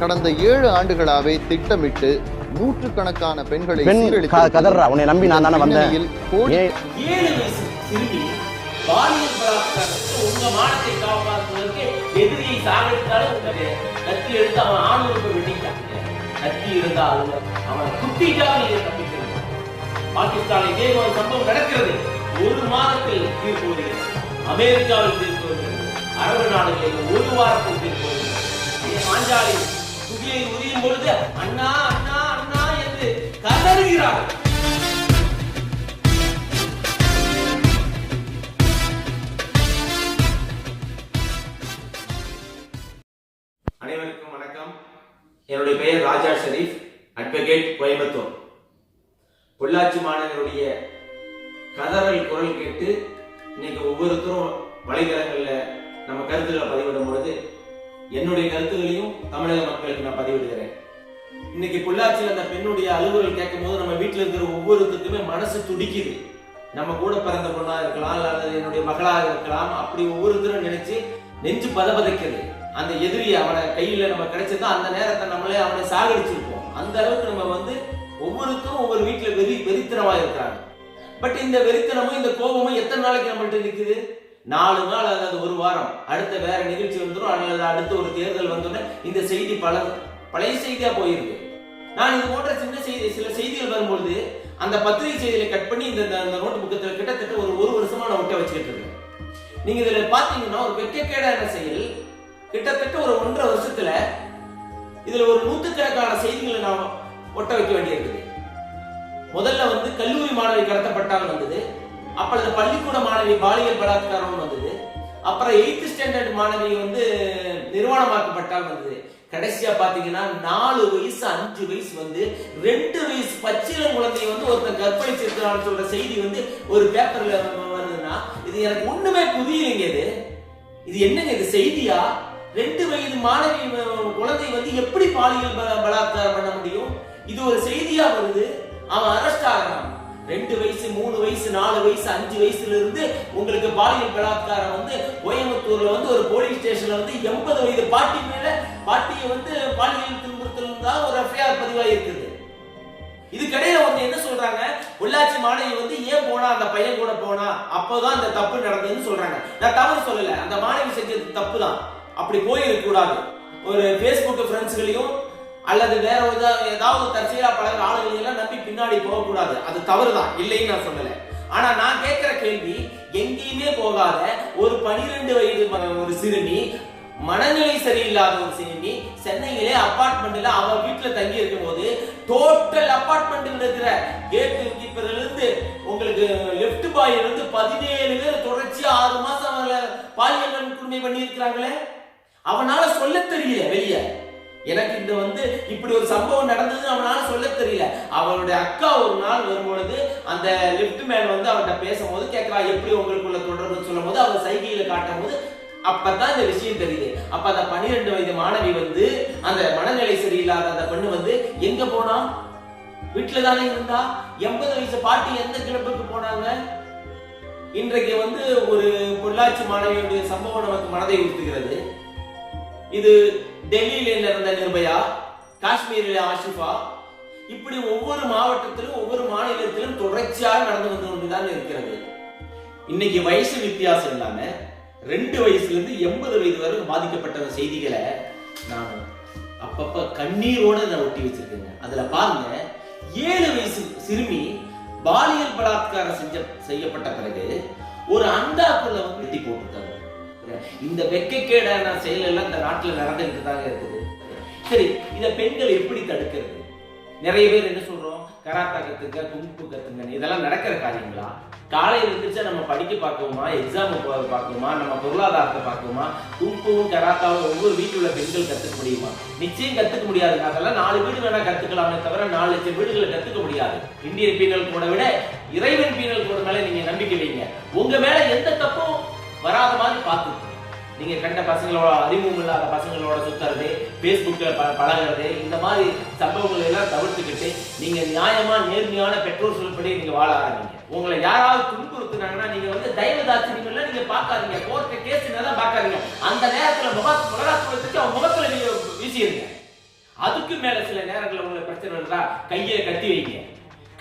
கடந்த ஏழு ஆண்டுகளாவே திட்டமிட்டு நூற்றுக்கணக்கான பெண்களை கதறா உன்னை நம்பி நான் தானே வந்தேன். இதே ஒரு சம்பவம் நடக்கிறது. ஒரு மாதத்தில் தீர்ப்பு வருகிறது. அமெரிக்காவில் தீர்ப்பு வருகிறது. அரபு நாடுகளில் ஒரு வாரத்தில் தீர்ப்பு பாஞ்சாலி இதே மாஞ்சாலி உரியும் பொழுது அண்ணா அண்ணா அண்ணா என்று கதறுகிறார் அனைவருக்கும் வணக்கம். என்னுடைய பெயர் ராஜா ஷெரீப். அட்வொகேட் கோயம்புத்தூர். பொள்ளாச்சி மாநகருடைய கதறல் குரல் கேட்டு இன்னைக்கு ஒவ்வொருத்தரும் வலைதளங்களில் நம்ம கருத்துக்களை பதிவிடும் பொழுது என்னுடைய கருத்துகளையும் தமிழக மக்களுக்கு நான் பதிவிடுகிறேன். இன்னைக்கு பொள்ளாச்சியில் அந்த பெண்ணுடைய அலுவல் கேட்கும் போது நம்ம வீட்டில் இருக்கிற ஒவ்வொருத்தருக்குமே மனசு துடிக்குது. நம்ம கூட பிறந்த பொண்ணா இருக்கலாம் அல்லது என்னுடைய மகளாக இருக்கலாம் அப்படி ஒவ்வொருத்தரும் நினைச்சு நெஞ்சு பதபதைக்கிறது அந்த எதிரி அவனை கையில நம்ம கிடைச்சதா அந்த நேரத்தை நம்மளே அவனை சாகடிச்சிருப்போம். அந்த அளவுக்கு நம்ம வந்து ஒவ்வொருத்தரும் ஒவ்வொரு வீட்டுல வெறி வெறித்தனமா இருக்காங்க பட் இந்த வெறித்தனமும் இந்த கோபமும் எத்தனை நாளைக்கு நம்மள்ட்ட இருக்குது நாலு நாள் அதாவது ஒரு வாரம். அடுத்த வேற நிகழ்ச்சி வந்துடும் அல்லது அடுத்த ஒரு தேர்தல் வந்தோடனே இந்த செய்தி பல பழைய செய்தியா போயிருக்கு. நான் இது போன்ற சின்ன செய்தி சில செய்திகள் வரும்பொழுது அந்த பத்திரிகை செய்திகளை கட் பண்ணி இந்த அந்த நோட்டு புக்கத்தில் கிட்டத்தட்ட ஒரு ஒரு வருஷமா நான் ஒட்ட வச்சுக்கிட்டு இருக்கேன். நீங்க இதுல பாத்தீங்கன்னா ஒரு வெக்கக்கேடான செயல். கிட்டத்தட்ட ஒரு ஒன்றரை வருஷத்துல இதுல ஒரு நூத்துக்கணக்கான செய்திகளை நான் ஒட்ட வைக்க வேண்டியிருக்குது. முதல்ல வந்து கல்லூரி மாணவி கடத்தப்பட்டால் வந்தது. அப்பொழுது பள்ளிக்கூட மாணவி பாலியல் பலாத்காரம் வந்தது. அப்புறம் எயித்து ஸ்டாண்டர்ட் மாணவி வந்து நிர்வாணமாக்கப்பட்டால் வந்தது. கடைசியா பாத்தீங்கன்னா நாலு வயசு அஞ்சு வயசு வந்து ரெண்டு வயசு பச்சிலம் குழந்தைய வந்து ஒருத்தன் கற்பழிச்சிருக்கிறான்னு சொல்ற செய்தி வந்து ஒரு பேப்பர்ல வருதுன்னா இது எனக்கு ஒண்ணுமே புரியலைங்க இது. இது என்னங்க இது செய்தியா? ரெண்டு வயது மாணவி குழந்தை வந்து எப்படி பாலியல் பலாத்காரம் பண்ண முடியும்? இது ஒரு செய்தியா வருது? அவன் அரெஸ்ட் ஆகிறான். ரெண்டு வயசு மூணு வயசு நாலு வயசு அஞ்சு வயசுல இருந்து உங்களுக்கு பாலியல் பலாத்காரம் வந்து கோயம்புத்தூர்ல வந்து ஒரு போலீஸ் ஸ்டேஷன்ல வந்து எண்பது வயது பாட்டி மேல பாட்டியை வந்து பாலியல் துன்புறுத்தல் தான் ஒரு எஃப்ஐஆர் பதிவாகி இருக்குது இதுக்கடையில வந்து என்ன சொல்றாங்க? உள்ளாட்சி மாணவி வந்து ஏன் போனா? அந்த பையன் கூட போனா? அப்போதான் அந்த தப்பு நடந்ததுன்னு சொல்றாங்க. நான் தவறு சொல்லல. அந்த மாணவி செஞ்சது தப்பு தான் அப்படி போயிருக்க கூடாது ஒரு ஃபேஸ்புக் ஃப்ரெண்ட்ஸ்களையும் அல்லது வேற ஏதாவது ஏதாவது தற்செயலா பழகிற ஆளுகளையும் எல்லாம் நம்பி பின்னாடி போகக்கூடாது. அது தவறு தான் இல்லைன்னு நான் சொல்லல. ஆனா நான் கேட்கிற கேள்வி எங்கேயுமே போகாத ஒரு பனிரெண்டு வயது ஒரு சிறுமி மனநிலை சரியில்லாத ஒரு சிறுமி சென்னையிலே அபார்ட்மெண்ட்ல அவ வீட்டுல தங்கி இருக்கும்போது டோட்டல் அபார்ட்மெண்ட்ல இருக்கிற கேட்டு கீப்பர்ல இருந்து உங்களுக்கு லெப்ட் பாயில இருந்து பதினேழு பேர் தொடர்ச்சியா ஆறு மாசம் அவங்கள பாலியல் வன்கொடுமை பண்ணி இருக்கிறாங்களே அவனால சொல்ல தெரியல வெளியே. எனக்கு இந்த வந்து இப்படி ஒரு சம்பவம் நடந்தது அவனால சொல்ல தெரியல. அவனுடைய அக்கா ஒரு நாள் வரும்பொழுது அந்த லிப்ட் மேன் வந்து அவன்கிட்ட பேசும்போது கேட்கறா எப்படி உங்களுக்குள்ள தொடர்புன்னு சொல்லும் போது அவர் சைகையில காட்டும் போது அப்பதான் இந்த விஷயம் தெரியுது. அப்ப அந்த பன்னிரெண்டு வயது மாணவி வந்து அந்த மனநிலை சரியில்லாத அந்த பெண்ணு வந்து எங்க போனா? வீட்டுல தானே இருந்தா? எண்பது வயசு பாட்டி எந்த கிளப்புக்கு போனாங்க? இன்றைக்கு வந்து ஒரு பொள்ளாச்சி மாணவியுடைய சம்பவம் நமக்கு மனதை உறுத்துகிறது. இது டெல்லியில நடந்த நிர்பயா காஷ்மீரில் ஆஷிஃபா. இப்படி ஒவ்வொரு மாவட்டத்திலும் ஒவ்வொரு மாநிலத்திலும் தொடர்ச்சியாக நடந்து வந்து கொண்டுதான் இருக்கிறது. இன்னைக்கு வயசு வித்தியாசம் இல்லாம ரெண்டு வயசுல இருந்து எண்பது வயது வரை பாதிக்கப்பட்ட செய்திகளை நான் அப்பப்ப கண்ணீரோட நான் ஒட்டி வச்சிருக்கேங்க. அதுல பாருங்க ஏழு வயசு சிறுமி பாலியல் பலாத்காரம் செஞ்ச செய்யப்பட்ட பிறகு ஒரு அண்டாக்குள்ள வந்து வெட்டி போட்டு இந்த வெக்கைக்கேடான செயல் எல்லாம் இந்த நாட்டுல நடந்துகிட்டு தாங்க இருக்குது. சரி இதை பெண்கள் எப்படி தடுக்கிறது? நிறைய பேர் என்ன சொல்றோம்? கராத்தா கத்துக்க குங்கு கத்துங்க. இதெல்லாம் நடக்கிற காரியங்களா? காலையில் இருந்துச்சா நம்ம படிக்க பார்க்குவோமா எக்ஸாம் பார்க்குவோமா நம்ம பொருளாதாரத்தை பார்க்குவோமா குங்குவும் கராத்தாவும் ஒவ்வொரு வீட்டில் உள்ள பெண்கள் கத்துக்க முடியுமா? நிச்சயம் கத்துக்க முடியாது. அதெல்லாம் நாலு வீடு வேணா கத்துக்கலாமே தவிர நாலு லட்சம் வீடுகளை கத்துக்க முடியாது. இந்தியன் பீனல் கூட விட இறைவன் பீனல் கூட மேலே நீங்க நம்பிக்கை வைங்க. உங்க மேல எந்த தப்பும் வராத மாதிரி பார்த்துக்கோங்க. நீங்க கண்ட பசங்களோட அறிமுகம் இல்லாத பசங்களோட சுத்துறது ஃபேஸ்புக்கில் ப பழகுறது இந்த மாதிரி சம்பவங்களை எல்லாம் தவிர்த்துக்கிட்டு நீங்க நியாயமா நேர்மையான பெற்றோர் சொல்லப்படி நீங்க வாழ ஆரம்பிங்க. உங்களை யாராவது துன்புறுத்துனாங்கன்னா நீங்க வந்து தயவு தாட்சியங்கள்ல நீங்க பார்க்காதீங்க. கோர்ட்டு கேஸ் தான் பார்க்காதீங்க. அந்த நேரத்துல முக முகராத்துவத்துக்கு அவன் முகத்துல நீங்க வீசிடுங்க. அதுக்கு மேல சில நேரங்களில் உங்களுக்கு பிரச்சனை இருந்தா கையை கட்டி வைங்க.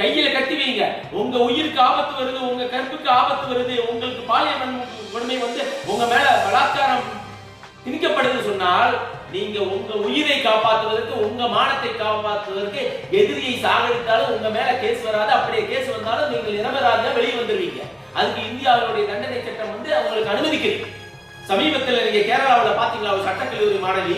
கையில கட்டி வைங்க. உங்க உயிருக்கு ஆபத்து வருது உங்க கற்புக்கு ஆபத்து வருது உங்களுக்கு பாலியல் வன்மை வந்து உங்க மேல பலாத்காரம் திணிக்கப்படுது சொன்னால் நீங்க உங்க உயிரை காப்பாற்றுவதற்கு உங்க மானத்தை காப்பாற்றுவதற்கு எதிரியை சாகடித்தாலும் உங்க மேல கேஸ் வராது. அப்படியே கேஸ் வந்தாலும் நீங்கள் நிரபராதியா வெளியே வந்துருவீங்க. அதுக்கு இந்தியாவுடைய தண்டனை சட்டம் வந்து அவங்களுக்கு அனுமதிக்குது. சமீபத்தில் நீங்க கேரளாவில் பாத்தீங்களா ஒரு சட்டக்கல்லூரி மாணவி?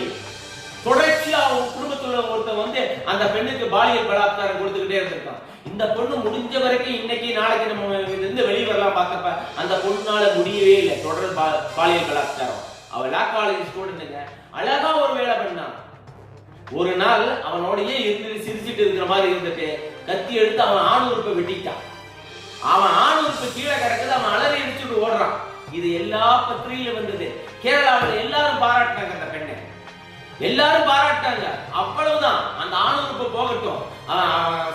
தொடர்ச்சியா அவங்க குடும்பத்துல ஒருத்தன் வந்து அந்த பெண்ணுக்கு பாலியல் பலாத்காரம் கொடுத்துக்கிட்டே இருந்திருக்கான். இந்த பொண்ணு முடிஞ்ச வரைக்கும் இன்னைக்கு நாளைக்கு நம்ம இருந்து வெளியே வரலாம் பார்த்தப்ப அந்த பொண்ணால முடியவே இல்லை. தொடர் பாலியல் பலாத்காரம். அவ லா காலேஜ் ஸ்டூடெண்ட்டுங்க அழகா ஒரு வேலை பண்ணான் ஒரு நாள் அவனோடயே இருந்து சிரிச்சிட்டு இருக்கிற மாதிரி இருந்துட்டு கத்தி எடுத்து அவன் ஆணுறுப்பை வெட்டிட்டான். அவன் ஆணுறுப்பு கீழே கிடக்குது அவன் அலறி அடிச்சுட்டு ஓடுறான். இது எல்லா பத்திரிகையில வந்தது. கேரளாவில் எல்லாரும் பாராட்டினாங்க எல்லாரும் பாராட்டாங்க அவ்வளவுதான். அந்த ஆணுறுப்பு போகட்டும்.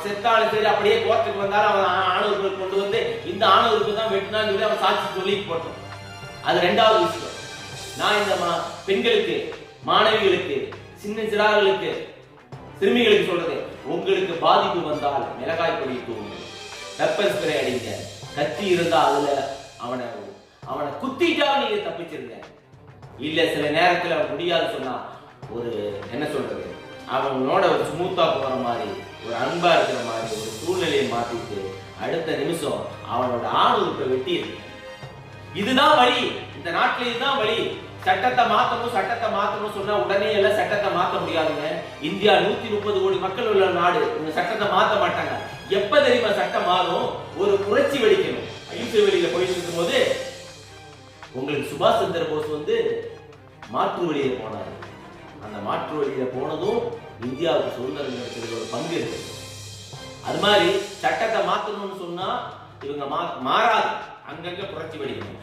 செத்தாலும் சரி அப்படியே கோர்ட்டுக்கு வந்தாலும் அவன் ஆணுறுப்பு கொண்டு வந்து இந்த ஆணுறுப்பு தான் வெட்டினான்னு சொல்லி அவன் சாட்சி சொல்லி போட்டோம் அது ரெண்டாவது விஷயம். நான் இந்த பெண்களுக்கு மாணவிகளுக்கு சின்ன சிறார்களுக்கு சிறுமிகளுக்கு சொல்றது உங்களுக்கு பாதிப்பு வந்தால் மிளகாய் பொடி தூங்க பெப்பர் ஸ்ப்ரே அடிங்க. கத்தி இருந்தா அதுல அவனை அவனை குத்திட்டா நீங்க தப்பிச்சிருங்க. இல்ல சில நேரத்துல முடியாது சொன்னா ஒரு என்ன சொல்றது? அவங்களோட ஒரு ஸ்மூத்தா போற மாதிரி ஒரு அன்பா இருக்கிற மாதிரி ஒரு சூழ்நிலையை மாத்திட்டு அடுத்த நிமிஷம் அவனோட ஆணுறுப்பை வெட்டிடு. இதுதான் வழி. இந்த நாட்டில் இதுதான் வழி. சட்டத்தை மாத்தணும் சட்டத்தை மாத்தணும் சொன்னா உடனே எல்லாம் சட்டத்தை மாத்த முடியாதுங்க. இந்தியா நூத்தி முப்பது கோடி மக்கள் உள்ள நாடு. இந்த சட்டத்தை மாத்த மாட்டாங்க. எப்ப தெரியுமா சட்டம் மாறும்? ஒரு புரட்சி வெடிக்கணும். அகிம்சை வெளியில போயிட்டு இருக்கும்போது உங்களுக்கு சுபாஷ் சந்திர போஸ் வந்து மாற்று வழியை போனாரு. அந்த மாற்று வழியில போனதும் இந்தியாவுக்கு சுதந்திரம் கிடைச்சதுல ஒரு பங்கு இருக்கு. அது மாதிரி சட்டத்தை மாத்தணும்னு சொன்னா இவங்க மா மாறாது. அங்கங்க புரட்சி வெடிக்கணும்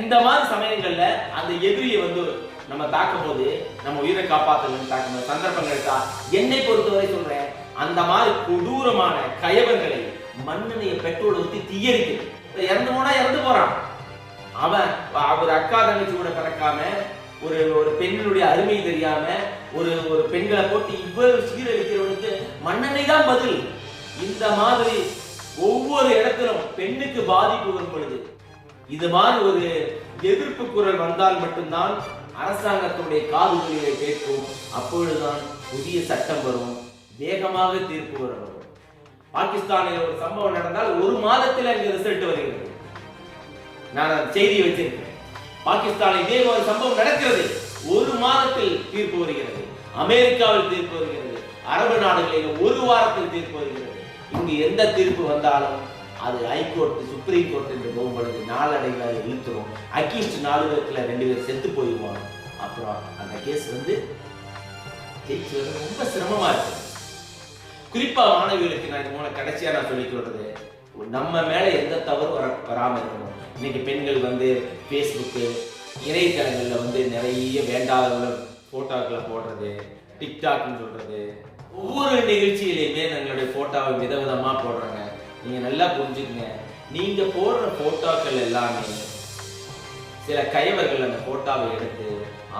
இந்த மாதிரி சமயங்கள்ல அந்த எதிரியை வந்து நம்ம தாக்கும் போது நம்ம உயிரை காப்பாற்றணும்னு தாக்கும் போது சந்தர்ப்பம் கிடைத்தா என்னை பொறுத்தவரை சொல்றேன். அந்த மாதிரி கொடூரமான கயவங்களை மண்ணெண்ணைய பெட்ரோல் ஊத்தி தீயடிக்கும் இறந்து போனா இறந்து போறான். அவன் அவர் அக்கா தங்கச்சி கூட பிறக்காம ஒரு ஒரு பெண்களுடைய அருமை தெரியாம ஒரு ஒரு பெண்களை போட்டு இவ்வளவு சீரழிக்கிறவனுக்கு மன்னனை தான் பதில். இந்த மாதிரி ஒவ்வொரு இடத்திலும் பெண்ணுக்கு பாதிப்பு வரும் பொழுது இது மாதிரி ஒரு எதிர்ப்பு குரல் வந்தால் மட்டும்தான் அரசாங்கத்துடைய காதுகளிலே கேட்கும். அப்பொழுதுதான் புதிய சட்டம் வரும். வேகமாக தீர்ப்பு வரும். பாகிஸ்தானில் ஒரு சம்பவம் நடந்தால் ஒரு மாதத்தில் அங்கு ரிசல்ட் வருகிறது. நான் செய்தி வச்சிருக்கேன் பாகிஸ்தானில் இதே ஒரு சம்பவம் நடக்கிறது. ஒரு மாதத்தில் தீர்ப்பு வருகிறது. அமெரிக்காவில் தீர்ப்பு வருகிறது. அரபு நாடுகளில் ஒரு வாரத்தில் தீர்ப்பு வருகிறது. இங்கு எந்த தீர்ப்பு வந்தாலும் அது ஹைகோர்ட் சுப்ரீம் கோர்ட் என்று போகும்பொழுது நாளடைவில் அது இழுத்துரும். அக்யூஸ்ட் நாலு பேருக்குல ரெண்டு பேர் செத்து போயிடுவாங்க அப்புறம் அந்த கேஸ் வந்து ஜெயிச்சு ரொம்ப சிரமமா இருக்கு. குறிப்பா மாணவிகளுக்கு நான் இது மூலம் கடைசியா நான் சொல்லிக் கொள்றது. நம்ம மேலே எந்த தவறு வர வராமல் இருக்கணும். இன்னைக்கு பெண்கள் வந்து ஃபேஸ்புக்கு இணையதளங்களில் வந்து நிறைய வேண்டாத ஃபோட்டோக்களை போடுறது டிக்டாக்னு சொல்கிறது ஒவ்வொரு நிகழ்ச்சியிலையுமே நம்மளுடைய ஃபோட்டோவை விதவிதமாக போடுறாங்க. நீங்கள் நல்லா புரிஞ்சுக்கங்க. நீங்கள் போடுற ஃபோட்டோக்கள் எல்லாமே சில கைவர்கள் அந்த ஃபோட்டோவை எடுத்து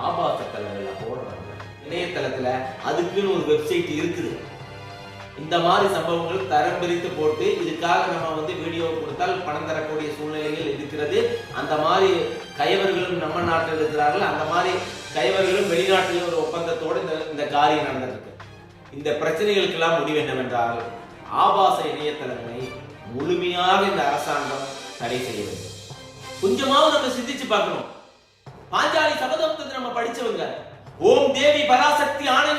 ஆபாச தளங்களில் போடுறாங்க. இணையதளத்தில் அதுக்குன்னு ஒரு வெப்சைட் இருக்குது. இந்த மாதிரி சம்பவங்கள் தரம் பிரித்து போட்டு இதுக்காக நம்ம வந்து வீடியோ கொடுத்தால் பணம் தரக்கூடிய சூழ்நிலைகள் இருக்கிறது. அந்த மாதிரி கைவர்களும் நம்ம நாட்டில் இருக்கிறார்கள். அந்த மாதிரி கைவர்களும் வெளிநாட்டில் ஒரு ஒப்பந்தத்தோடு இந்த இந்த காரியம் நடந்திருக்கு. இந்த பிரச்சனைகளுக்கெல்லாம் முடிவு என்னவென்றால் ஆபாச இணையதளங்களை முழுமையாக இந்த அரசாங்கம் தடை செய்ய வேண்டும் கொஞ்சமாவது நம்ம சிந்திச்சு பார்க்கணும். பாஞ்சாலி சபதத்தை நம்ம படிச்சவங்க. ஓம் தேவி பராசக்தி ஆணை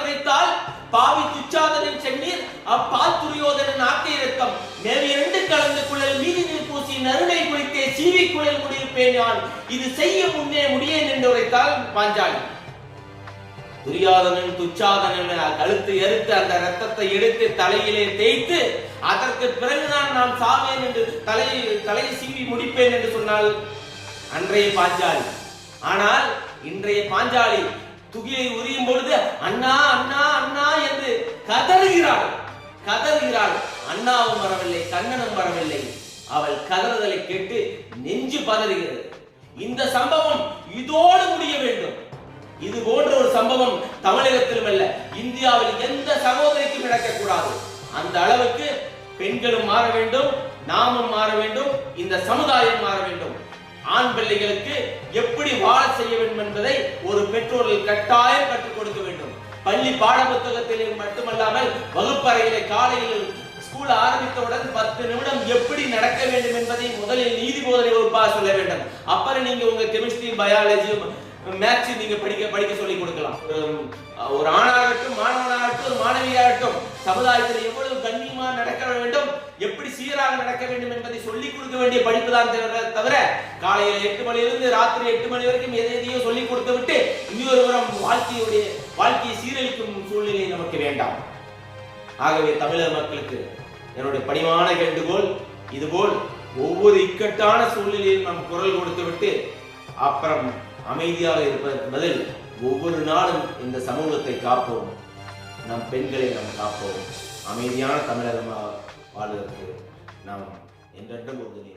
பாவி துச்சாதனின் சென்னீர் அப்பால் துரியோதனன் ஆக்கை ரத்தம் மேவி இரண்டு கலந்து குழல் மீதி நீர் பூசி நறுனை குளித்தே சீவி குழல் முடியிருப்பேன் நான் இது செய்ய முன்னே முடியேன் என்று உரைத்தால் பாஞ்சாலி. துரியாதனன் துச்சாதனன் கழுத்து எரித்து அந்த ரத்தத்தை எடுத்து தலையிலே தேய்த்து அதற்கு பிறகுதான் நான் சாவேன் என்று தலையை தலையை சீவி முடிப்பேன் என்று சொன்னால் அன்றைய பாஞ்சாலி. ஆனால் இன்றைய பாஞ்சாலி துகியை உரியும் பொழுது அண்ணா அண்ணா அண்ணா என்று கதறுகிறாள் கதறுகிறாள் அண்ணாவும் வரவில்லை கண்ணனும் வரவில்லை. அவள் கதறுதலை கேட்டு நெஞ்சு பதறுகிறது. இந்த சம்பவம் இதோடு முடிய வேண்டும். இது போன்ற ஒரு சம்பவம் தமிழகத்திலும் அல்ல இந்தியாவில் எந்த சகோதரிக்கும் நடக்கக்கூடாது. அந்த அளவுக்கு பெண்களும் மாற வேண்டும் நாமும் மாற வேண்டும் இந்த சமுதாயம் மாற வேண்டும். ஆண் பிள்ளைகளுக்கு எப்படி வாழ செய்ய வேண்டும் என்பதை ஒரு பெற்றோர்கள் கட்டாயம் கற்றுக் கொடுக்க வேண்டும். பள்ளி பாட புத்தகத்திலே மட்டுமல்லாமல் வகுப்பறையிலே காலையில் ஸ்கூல் ஆரம்பித்தவுடன் பத்து நிமிடம் எப்படி நடக்க வேண்டும் என்பதை முதலில் நீதி போதனை வகுப்பாக சொல்ல வேண்டும். அப்புறம் நீங்க உங்க கெமிஸ்ட்ரி பயாலஜி மேத்ஸ் நீங்க படிக்க படிக்க சொல்லி கொடுக்கலாம். ஒரு- ஆணாகட்டும் மாணவனாகட்டும் ஒரு மாணவியாகட்டும் சமுதாயத்தில் எவ்வளவு கண்ணியமா நடக்க வேண்டும் எப்படி சீராக நடக்க வேண்டும் என்பதை சொல்லிக் கொடுக்க வேண்டிய படிப்பு தான் தவிர காலையில் எட்டு மணியிலிருந்து ராத்திரி எட்டு மணி வரைக்கும் எதை எதையோ சொல்லிக் கொடுத்து விட்டு இன்னொரு புறம் வாழ்க்கையுடைய வாழ்க்கையை சீரழிக்கும் சூழ்நிலை நமக்கு வேண்டாம். ஆகவே தமிழக மக்களுக்கு என்னுடைய பணிவான வேண்டுகோள் இதுபோல் ஒவ்வொரு இக்கட்டான சூழ்நிலையில் நாம் குரல் கொடுத்து விட்டு அப்புறம் அமைதியாக இருப்பதற்கு பதில் ஒவ்வொரு நாளும் இந்த சமூகத்தை காப்போம். நம் பெண்களை நாம் காப்போம். அமைதியான தமிழகமாக வாழ்வதற்கு நாம் என்றென்றும் உறுதி